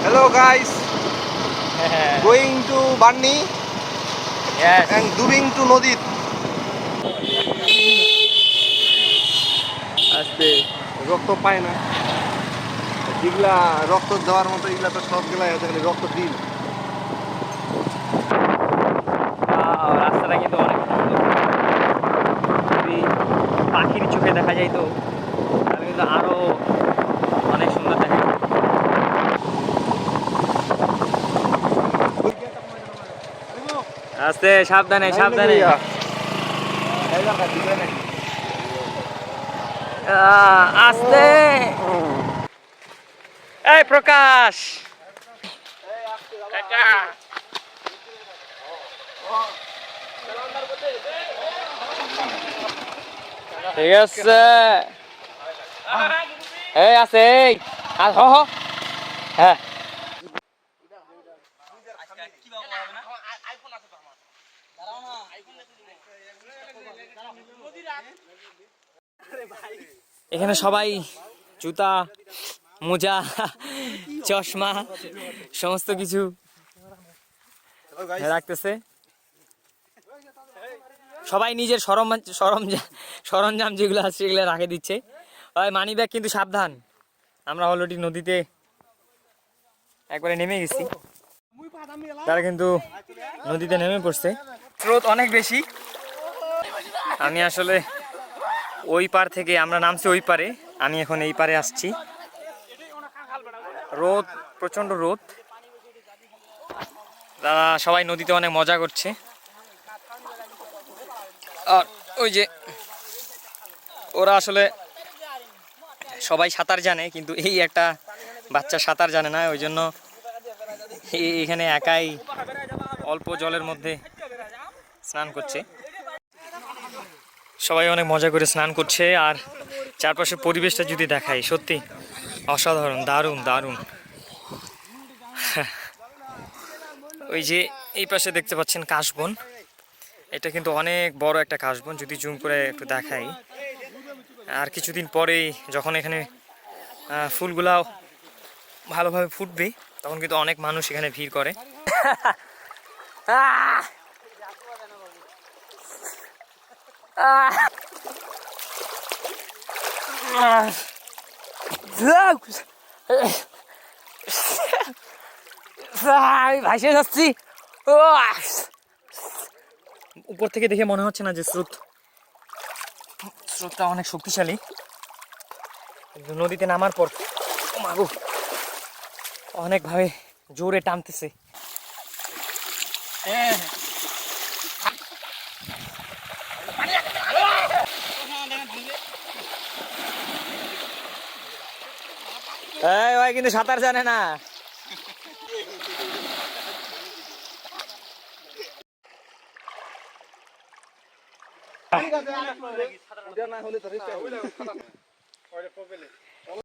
Hello guys, going to Barni Yes. and doing to Nodit. আস্তে। রক্ত পায় না। যেগুলা রক্ত দেওয়ার মতো এগুলা তো সবগুলাই আছে খালি রক্ত দিন রাস্তাটা কিন্তু অনেক পাখির চোখে দেখা যায় তো। কিন্তু আরও অনেক সুন্দর দেখা আস্তে সাবধানে সাবধানে। আস্তে। এই প্রকাশ। ঠিক আছে। এই আছে আর হ হ্যাঁ। এখানে সবাই জুতা, মোজা, চশমা, সমস্ত কিছু রাখতেছে। সবাই নিজের সরঞ্জাম সরঞ্জাম যেগুলো আছে সেগুলো রাখে দিচ্ছে। ওই মানি ব্যাগ কিন্তু সাবধান। আমরা অলরেডি নদীতে একবারে নেমে গেছি। তারা কিন্তু নদীতে নেমে পড়ছে। স্রোত অনেক বেশি। আমি আসলে ওই পার থেকে আমরা নামছি ওই পারে। আমি এখন এই পারে আসছি। রোদ, প্রচণ্ড রোদ। তারা সবাই নদীতে অনেক মজা করছে। আর ওই যে ওরা আসলে সবাই সাঁতার জানে, কিন্তু এই একটা বাচ্চা সাঁতার জানে না, ওই জন্য এখানে একাই অল্প জলের মধ্যে স্নান করছে। সবাই অনেক মজা করে স্নান করছে, আর চারপাশের পরিবেশটা যদি দেখাই, সত্যি অসাধারণ, দারুণ দারুণ। ওই যে এই পাশে দেখতে পাচ্ছেন কাশবন। এটা কিন্তু অনেক বড় একটা কাশবন, যদি জুম করে একটু দেখাই। আর কিছুদিন পরেই যখন এখানে আহ, ফুলগুলা ভালোভাবে ফুটবে তখন কিন্তু অনেক মানুষ এখানে ভিড় করে। ভাসে যাচ্ছি উপর থেকে দেখে মনে হচ্ছে না যে স্রোত। স্রোতটা অনেক শক্তিশালী। নদীতে নামার পর ও মা গো, অনেকভাবে জোরে টানতেছে। ভাই কিন্তু সাঁতার জানে না। না হলে তো রিস্ক